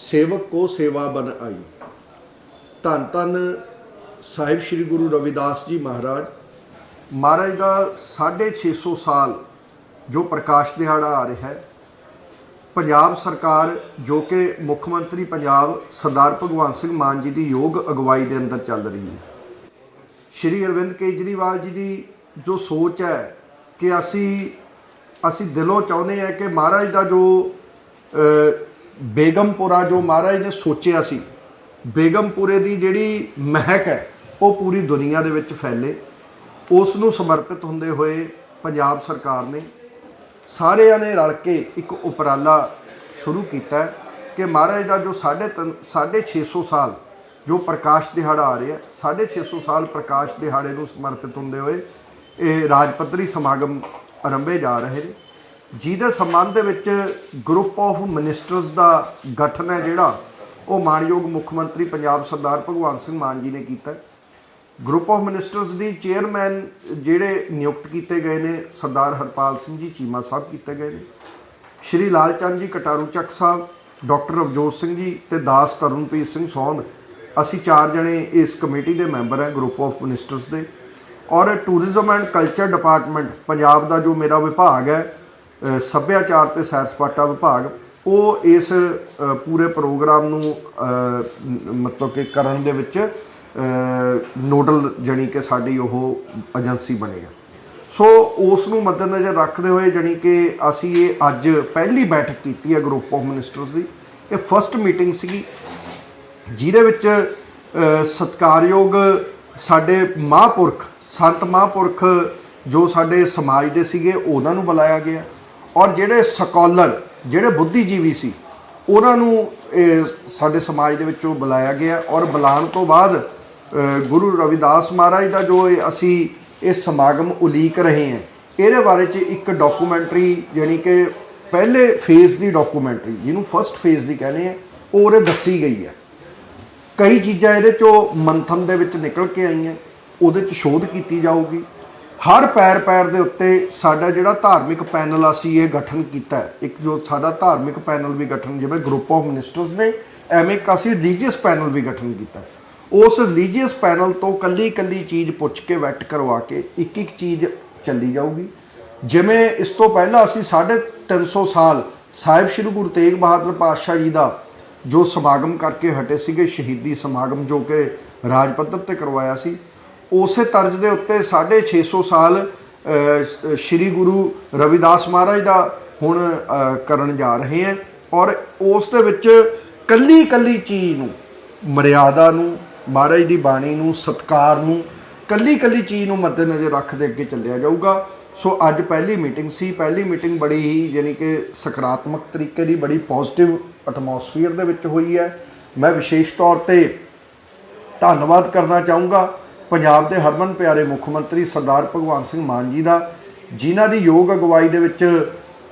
ਸੇਵਕ ਕੋ ਸੇਵਾ ਬਨ ਆਈ। ਧੰਨ ਧੰਨ ਸਾਹਿਬ ਸ੍ਰੀ ਗੁਰੂ ਰਵਿਦਾਸ ਜੀ ਮਹਾਰਾਜ। ਮਹਾਰਾਜ ਦਾ 650 ਸਾਲ ਜੋ ਪ੍ਰਕਾਸ਼ ਦਿਹਾੜਾ ਆ ਰਿਹਾ ਹੈ, ਪੰਜਾਬ ਸਰਕਾਰ ਜੋ ਕਿ ਮੁੱਖ ਮੰਤਰੀ ਪੰਜਾਬ ਸਰਦਾਰ ਭਗਵੰਤ ਸਿੰਘ ਮਾਨ ਜੀ ਦੀ ਯੋਗ ਅਗਵਾਈ ਦੇ ਅੰਦਰ ਚੱਲ ਰਹੀ ਹੈ। ਸ਼੍ਰੀ ਅਰਵਿੰਦ ਕੇਜਰੀਵਾਲ ਜੀ ਦੀ ਜੋ ਸੋਚ ਹੈ ਕਿ ਅਸੀਂ ਅਸੀਂ ਦਿਲੋਂ ਚਾਹੁੰਦੇ ਹਾਂ ਕਿ ਮਹਾਰਾਜ ਦਾ ਜੋ ਬੇਗਮਪੁਰਾ ਜੋ ਮਹਾਰਾਜ ਨੇ ਸੋਚਿਆ ਸੀ, ਬੇਗਮਪੁਰੇ ਦੀ ਜਿਹੜੀ ਮਹਿਕ ਹੈ, ਉਹ ਪੂਰੀ ਦੁਨੀਆ ਦੇ ਵਿੱਚ ਫੈਲੇ। ਉਸ ਨੂੰ ਸਮਰਪਿਤ ਹੁੰਦੇ ਹੋਏ ਪੰਜਾਬ ਸਰਕਾਰ ਨੇ ਸਾਰਿਆਂ ਨੇ ਰਲ ਕੇ ਇੱਕ ਉਪਰਾਲਾ ਸ਼ੁਰੂ ਕੀਤਾ ਕਿ ਮਹਾਰਾਜ ਦਾ ਜੋ ਸਾਢੇ ਤਿੰਨ- ਸਾਢੇ 600 ਸਾਲ ਜੋ ਪ੍ਰਕਾਸ਼ ਦਿਹਾੜਾ ਆ ਰਿਹਾ 650 ਸਾਲ ਪ੍ਰਕਾਸ਼ ਦਿਹਾੜੇ ਨੂੰ ਸਮਰਪਿਤ ਹੁੰਦੇ ਹੋਏ ਇਹ ਰਾਜ ਪੱਧਰੀ ਸਮਾਗਮ ਆਰੰਭੇ ਜਾ ਰਹੇ ਨੇ। ਜਿਹਦੇ ਸੰਬੰਧ ਦੇ ਵਿੱਚ ਗਰੁੱਪ ਆਫ ਮਿਨਿਸਟਰਸ ਦਾ ਗਠਨ ਹੈ ਜਿਹੜਾ, ਉਹ ਮਾਨਯੋਗ ਮੁੱਖ ਮੰਤਰੀ ਪੰਜਾਬ ਸਰਦਾਰ ਭਗਵੰਤ ਸਿੰਘ ਮਾਨ ਜੀ ਨੇ ਕੀਤਾ। ਗਰੁੱਪ ਆਫ ਮਿਨਿਸਟਰਸ ਦੀ ਚੇਅਰਮੈਨ ਜਿਹੜੇ ਨਿਯੁਕਤ ਕੀਤੇ ਗਏ ਨੇ, ਸਰਦਾਰ ਹਰਪਾਲ ਸਿੰਘ ਜੀ, ਚੀਮਾ ਸਾਹਿਬ ਕੀਤੇ ਗਏ ਨੇ। ਸ਼੍ਰੀ ਲਾਲਚੰਦ ਜੀ, ਕਟਾਰੂ ਚੱਕ ਸਾਹਿਬ, ਡਾਕਟਰ ਅਵਜੋਤ ਸਿੰਘ ਜੀ ਤੇ ਦਾਸ ਤਰਨਪ੍ਰੀਤ ਸਿੰਘ ਸੋਨ ਅਸੀਂ ਚਾਰ ਜਣੇ ਇਸ ਕਮੇਟੀ ਦੇ ਮੈਂਬਰ ਹਾਂ ਗਰੁੱਪ ਆਫ ਮਿਨਿਸਟਰਸ ਦੇ। ਔਰ tourism and culture department Punjab ਦਾ ਜੋ ਮੇਰਾ ਵਿਭਾਗ ਹੈ ਸੱਭਿਆਚਾਰ ਤੇ ਸੈਰ ਸਪਾਟਾ ਵਿਭਾਗ ਉਹ ਇਸ ਪੂਰੇ ਪ੍ਰੋਗਰਾਮ ਨੂੰ ਮਤਲਬ ਕਿ ਕਰਨ ਦੇ ਵਿੱਚ ਨੋਡਲ ਜਾਣੀ ਕਿ ਸਾਡੀ ਉਹ ਏਜੰਸੀ ਬਣੇ ਆ ਸੋ ਉਸ ਨੂੰ ਮੱਦੇਨਜ਼ਰ ਰੱਖਦੇ ਹੋਏ ਜਾਣੀ ਕਿ ਅਸੀਂ ਇਹ ਅੱਜ ਪਹਿਲੀ ਬੈਠਕ ਕੀਤੀ ਹੈ ਗਰੁੱਪ ਆਫ ਮਿਨਿਸਟਰਸ ਦੀ। ਇਹ ਫਰਸਟ ਮੀਟਿੰਗ ਸੀਗੀ ਜਿਹਦੇ ਵਿੱਚ ਅ, ਸਤਿਕਾਰਯੋਗ ਸਾਡੇ ਮਹਾਂਪੁਰਖ ਸੰਤ ਮਹਾਂਪੁਰਖ ਜੋ ਸਾਡੇ ਸਮਾਜ ਦੇ ਸੀਗੇ ਉਹਨਾਂ ਨੂੰ ਬੁਲਾਇਆ ਗਿਆ। ਔਰ ਜਿਹੜੇ ਸਕੋਲਰ, ਜਿਹੜੇ ਬੁੱਧੀਜੀਵੀ ਸੀ, ਉਹਨਾਂ ਨੂੰ, ਇਹ, ਸਾਡੇ ਸਮਾਜ ਦੇ ਵਿੱਚੋਂ ਬੁਲਾਇਆ ਗਿਆ ਔਰ ਬੁਲਾਉਣ ਤੋਂ ਬਾਅਦ ਗੁਰੂ ਰਵਿਦਾਸ ਮਹਾਰਾਜ ਦਾ ਜੋ ਇਹ ਅਸੀਂ ਇਹ ਸਮਾਗਮ ਉਲੀਕ ਰਹੇ ਹਾਂ, ਇਹਦੇ ਬਾਰੇ ਚ ਇੱਕ ਡਾਕੂਮੈਂਟਰੀ ਯਾਨੀ ਕਿ ਪਹਿਲੇ ਫੇਜ਼ ਦੀ ਡਾਕੂਮੈਂਟਰੀ ਜਿਹਨੂੰ ਫਰਸਟ ਫੇਜ਼ ਦੀ ਕਹਿੰਦੇ ਆ, ਉਹ ਉਰੇ ਦੱਸੀ ਗਈ ਹੈ ਕਈ ਚੀਜ਼ਾਂ ਇਹਦੇ ਚੋਂ ਮੰਥਨ ਦੇ ਵਿੱਚ ਨਿਕਲ ਕੇ ਆਈਆਂ, ਉਹਦੇ ਚ ਸ਼ੋਧ ਕੀਤੀ ਜਾਊਗੀ। ਹਰ ਪੈਰ ਪੈਰ ਦੇ ਉੱਤੇ ਸਾਡਾ ਜਿਹੜਾ ਧਾਰਮਿਕ ਪੈਨਲ ਅਸੀਂ ਇਹ ਗਠਨ ਕੀਤਾ ਇੱਕ ਜੋ ਸਾਡਾ ਧਾਰਮਿਕ ਪੈਨਲ ਵੀ ਗਠਨ, ਜਿਵੇਂ ਗਰੁੱਪ ਆਫ ਮਿਨਿਸਟਰਸ ਨੇ, ਐਵੇਂ ਇੱਕ ਅਸੀਂ ਰਿਲੀਜੀਅਸ ਪੈਨਲ ਵੀ ਗਠਨ ਕੀਤਾ। ਉਸ ਰਿਲੀਜੀਅਸ ਪੈਨਲ ਤੋਂ ਕੱਲੀ ਕੱਲੀ ਚੀਜ਼ ਪੁੱਛ ਕੇ ਵੈਟ ਕਰਵਾ ਕੇ, ਇੱਕ ਇੱਕ ਚੀਜ਼ ਚੱਲੀ ਜਾਊਗੀ। ਜਿਵੇਂ ਇਸ ਤੋਂ ਪਹਿਲਾਂ ਅਸੀਂ 350 ਸਾਲ ਸਾਹਿਬ ਸ੍ਰੀ ਗੁਰੂ ਤੇਗ ਬਹਾਦਰ ਪਾਤਸ਼ਾਹ ਜੀ ਦਾ ਜੋ ਸਮਾਗਮ ਕਰਕੇ ਹਟੇ ਸੀਗੇ, ਸ਼ਹੀਦੀ ਸਮਾਗਮ ਜੋ ਕਿ ਰਾਜ ਪੱਧਰ ਤੇ ਕਰਵਾਇਆ ਸੀ ਉਸੇ ਤਰਜ਼ ਦੇ ਉੱਤੇ 650 ਸਾਲ ਸ੍ਰੀ ਗੁਰੂ ਰਵਿਦਾਸ ਮਹਾਰਾਜ ਦਾ ਹੁਣ ਕਰਨ ਜਾ ਰਹੇ ਹਾਂ ਔਰ ਉਸ ਦੇ ਵਿੱਚ ਕੱਲੀ ਕੱਲੀ ਚੀਜ਼ ਨੂੰ, ਮਰਿਆਦਾ ਨੂੰ, ਮਹਾਰਾਜ ਦੀ ਬਾਣੀ ਨੂੰ, ਸਤਕਾਰ ਨੂੰ ਕੱਲੀ ਕੱਲੀ ਚੀਜ਼ ਨੂੰ ਮੱਦੇਨਜ਼ਰ ਰੱਖਦੇ ਅੱਗੇ ਚੱਲਿਆ ਜਾਊਗਾ। ਸੋ ਅੱਜ ਪਹਿਲੀ ਮੀਟਿੰਗ ਸੀ। ਪਹਿਲੀ ਮੀਟਿੰਗ ਬੜੀ ਹੀ ਯਾਨੀ ਕਿ ਸਕਾਰਾਤਮਕ ਤਰੀਕੇ ਦੀ, ਬੜੀ ਪੋਜ਼ਿਟਿਵ ਐਟਮੋਸਫੀਅਰ ਦੇ ਵਿੱਚ ਹੋਈ ਹੈ। ਮੈਂ ਵਿਸ਼ੇਸ਼ ਤੌਰ ਤੇ ਧੰਨਵਾਦ ਕਰਨਾ ਚਾਹੂੰਗਾ। ਪੰਜਾਬ ਦੇ ਹਰਮਨ ਪਿਆਰੇ ਮੁੱਖ ਮੰਤਰੀ ਸਰਦਾਰ ਭਗਵੰਤ ਸਿੰਘ ਮਾਨ ਜੀ ਦਾ, ਜਿਨ੍ਹਾਂ ਦੀ ਯੋਗ ਅਗਵਾਈ ਦੇ ਵਿੱਚ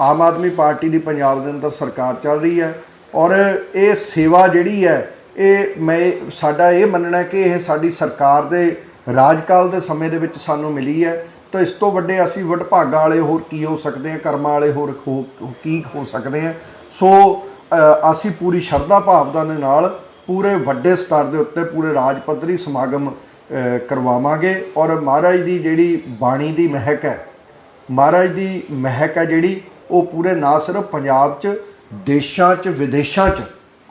ਆਮ ਆਦਮੀ ਪਾਰਟੀ ਦੀ ਪੰਜਾਬ ਦੇ ਅੰਦਰ ਸਰਕਾਰ ਚੱਲ ਰਹੀ ਹੈ ਔਰ ਇਹ ਸੇਵਾ ਜਿਹੜੀ ਹੈ, ਇਹ ਮੈਂ, ਸਾਡਾ ਇਹ ਮੰਨਣਾ ਕਿ ਇਹ ਸਾਡੀ ਸਰਕਾਰ ਦੇ ਰਾਜਕਾਲ ਦੇ ਸਮੇਂ ਦੇ ਵਿੱਚ ਸਾਨੂੰ ਮਿਲੀ ਹੈ। ਤਾਂ ਇਸ ਤੋਂ ਵੱਡੇ ਅਸੀਂ ਵਡਭਾਗਾਂ ਵਾਲੇ ਹੋਰ ਕੀ ਹੋ ਸਕਦੇ ਹਾਂ, ਕਰਮਾਂ ਵਾਲੇ ਹੋਰ ਹੋ, ਕੀ ਹੋ ਸਕਦੇ ਹਾਂ। ਸੋ ਅਸੀਂ ਪੂਰੀ ਸ਼ਰਧਾ ਭਾਵਨਾ ਦੇ ਨਾਲ ਪੂਰੇ ਵੱਡੇ ਸਤਰ ਦੇ ਉੱਤੇ ਪੂਰੇ ਰਾਜ ਪੱਧਰੀ ਸਮਾਗਮ ਕਰਵਾਵਾਂਗੇ ਔਰ ਮਹਾਰਾਜ ਦੀ ਜਿਹੜੀ ਬਾਣੀ ਦੀ ਮਹਿਕ ਹੈ, ਮਹਾਰਾਜ ਦੀ ਮਹਿਕ ਹੈ ਜਿਹੜੀ, ਉਹ ਪੂਰੇ ਨਾ ਸਿਰਫ ਪੰਜਾਬ 'ਚ, ਦੇਸ਼ਾਂ 'ਚ, ਵਿਦੇਸ਼ਾਂ 'ਚ,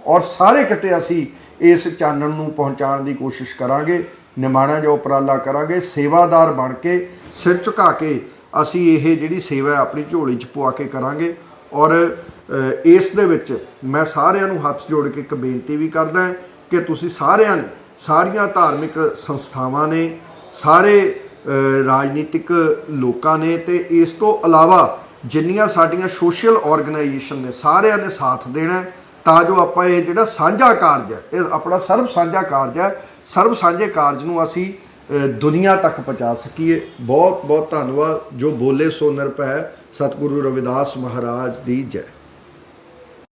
ਔਰ ਸਾਰੇ ਕਿਤੇ ਅਸੀਂ ਇਸ ਚਾਨਣ ਨੂੰ ਪਹੁੰਚਾਉਣ ਦੀ ਕੋਸ਼ਿਸ਼ ਕਰਾਂਗੇ, ਨਿਮਾਣਾ ਜੋ ਉਪਰਾਲਾ ਕਰਾਂਗੇ, ਸੇਵਾਦਾਰ ਬਣ ਕੇ, ਸਿਰ ਝੁਕਾ ਕੇ ਅਸੀਂ ਇਹ ਜਿਹੜੀ ਸੇਵਾ ਆਪਣੀ ਝੋਲੀ 'ਚ ਪਵਾ ਕੇ ਕਰਾਂਗੇ, ਔਰ ਇਸ ਦੇ ਵਿੱਚ ਮੈਂ ਸਾਰਿਆਂ ਨੂੰ ਹੱਥ ਜੋੜ ਕੇ ਇੱਕ ਬੇਨਤੀ ਵੀ ਕਰਦਾ ਕਿ ਤੁਸੀਂ ਸਾਰਿਆਂ ਨੇ ਸਾਰੀਆਂ ਧਾਰਮਿਕ ਸੰਸਥਾਵਾਂ ਨੇ, ਸਾਰੇ ਰਾਜਨੀਤਿਕ ਲੋਕਾਂ ਨੇ ਤੇ ਇਸ ਤੋਂ ਇਲਾਵਾ ਜਿੰਨੀਆਂ ਸਾਡੀਆਂ ਸੋਸ਼ਲ ਆਰਗੇਨਾਈਜੇਸ਼ਨ ਨੇ ਸਾਰਿਆਂ ਨੇ ਸਾਥ ਦੇਣਾ ਤਾਂ ਜੋ ਆਪਾਂ ਇਹ ਜਿਹੜਾ ਸਾਂਝਾ ਕਾਰਜ ਹੈ, ਇਹ ਆਪਣਾ ਸਰਬ ਸਾਂਝਾ ਕਾਰਜ ਹੈ, ਸਰਬ ਸਾਂਝੇ ਕਾਰਜ ਨੂੰ ਅਸੀਂ ਦੁਨੀਆ ਤੱਕ ਪਹੁੰਚਾ ਸਕੀਏ। ਬਹੁਤ ਬਹੁਤ ਧੰਨਵਾਦ। ਜੋ ਬੋਲੇ ਸੋ ਨਿਰਭੈ, ਸਤਿਗੁਰੂ ਰਵਿਦਾਸ ਮਹਾਰਾਜ ਦੀ ਜੈ।